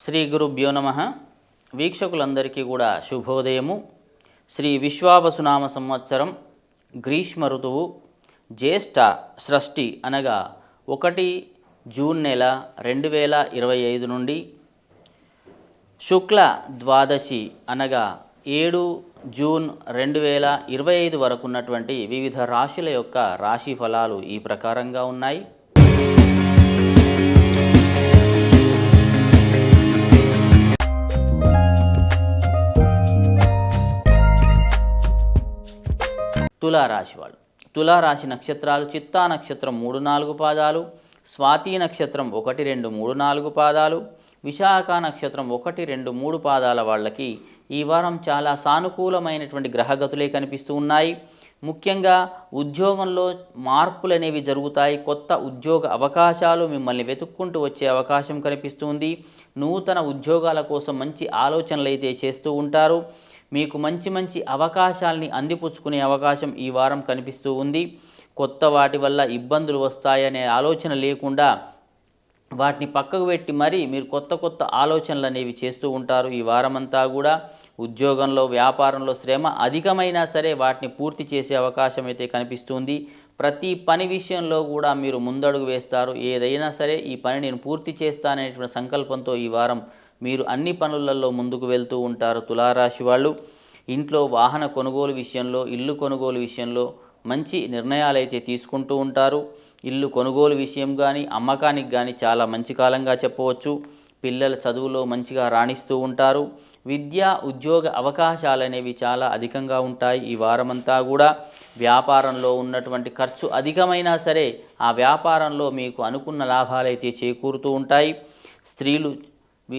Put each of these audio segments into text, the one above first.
శ్రీ గురుభ్యో నమ. వీక్షకులందరికీ కూడా శుభోదయము. శ్రీ విశ్వావసునామ సంవత్సరం గ్రీష్మ ఋతువు జ్యేష్ఠ షష్ఠి అనగా ఒకటి జూన్ నెల రెండు వేల ఇరవై ఐదు నుండి శుక్ల ద్వాదశి అనగా ఏడు జూన్ రెండు వేల ఇరవై ఐదు వరకు ఉన్నటువంటి వివిధ రాశుల యొక్క రాశి ఫలాలు ఈ ప్రకారంగా ఉన్నాయి. తులారాశి వాళ్ళు. తులారాశి నక్షత్రాలు చిత్తా నక్షత్రం మూడు నాలుగు పాదాలు స్వాతి నక్షత్రం ఒకటి రెండు మూడు నాలుగు పాదాలు విశాఖ నక్షత్రం ఒకటి రెండు మూడు పాదాల వాళ్ళకి ఈ వారం చాలా సానుకూలమైనటువంటి గ్రహగతులే కనిపిస్తూ ఉన్నాయి. ముఖ్యంగా ఉద్యోగంలో మార్పులు అనేవి జరుగుతాయి. కొత్త ఉద్యోగ అవకాశాలు మిమ్మల్ని వెతుక్కుంటూ వచ్చే అవకాశం కనిపిస్తుంది నూతన ఉద్యోగాల కోసం మంచి ఆలోచనలు అయితే చేస్తూ ఉంటారు. మీకు మంచి మంచి అవకాశాల్ని అందిపుచ్చుకునే అవకాశం ఈ వారం కనిపిస్తూ ఉంది. కొత్త వాటి వల్ల ఇబ్బందులు వస్తాయనే ఆలోచన లేకుండా వాటిని పక్కకు పెట్టి మరీ మీరు కొత్త కొత్త ఆలోచనలు అనేవి చేస్తూ ఉంటారు ఈ వారమంతా కూడా. ఉద్యోగంలో వ్యాపారంలో శ్రమ అధికమైనా సరే వాటిని పూర్తి చేసే అవకాశం అయితే కనిపిస్తుంది. ప్రతి పని విషయంలో కూడా మీరు ముందడుగు వేస్తారు. ఏదైనా సరే ఈ పని నేను పూర్తి చేస్తాననేటువంటి సంకల్పంతో ఈ వారం మీరు అన్ని పనులలో ముందుకు వెళ్తూ ఉంటారు తులారాశి వాళ్ళు. ఇంట్లో వాహన కొనుగోలు విషయంలో ఇల్లు కొనుగోలు విషయంలో మంచి నిర్ణయాలు అయితే తీసుకుంటూ ఉంటారు. ఇల్లు కొనుగోలు విషయం కానీ అమ్మకానికి కానీ చాలా మంచి కాలంగా చెప్పవచ్చు. పిల్లల చదువులో మంచిగా రాణిస్తూ ఉంటారు. విద్య ఉద్యోగ అవకాశాలు అనేవి చాలా అధికంగా ఉంటాయి ఈ వారమంతా కూడా. వ్యాపారంలో ఉన్నటువంటి ఖర్చు అధికమైనా సరే ఆ వ్యాపారంలో మీకు అనుకున్న లాభాలైతే చేకూరుతూ ఉంటాయి. స్త్రీలు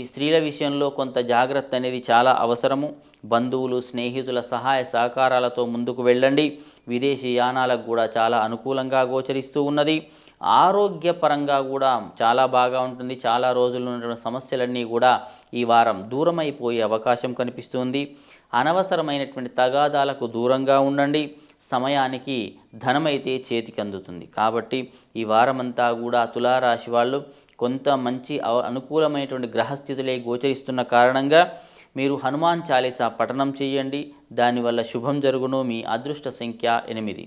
స్త్రీల విషయంలో కొంత జాగ్రత్త అనేది చాలా అవసరము. బంధువులు స్నేహితుల సహాయ సహకారాలతో ముందుకు వెళ్ళండి. విదేశీ యానాలకు కూడా చాలా అనుకూలంగా గోచరిస్తూ ఉన్నది. ఆరోగ్యపరంగా కూడా చాలా బాగా ఉంటుంది. చాలా రోజులు ఉన్నటువంటి సమస్యలన్నీ కూడా ఈ వారం దూరమైపోయే అవకాశం కనిపిస్తుంది. అనవసరమైనటువంటి తగాదాలకు దూరంగా ఉండండి. సమయానికి ధనమైతే చేతికి అందుతుంది. కాబట్టి ఈ వారమంతా కూడా తులారాశి వాళ్ళు కొంత మంచి అవ- అనుకూలమైనటువంటి గ్రహస్థితులే గోచరిస్తున్న కారణంగా మీరు హనుమాన్ చాలీసా పఠనం చేయండి. దానివల్ల శుభం జరుగును. మీ అదృష్ట సంఖ్య ఎనిమిది.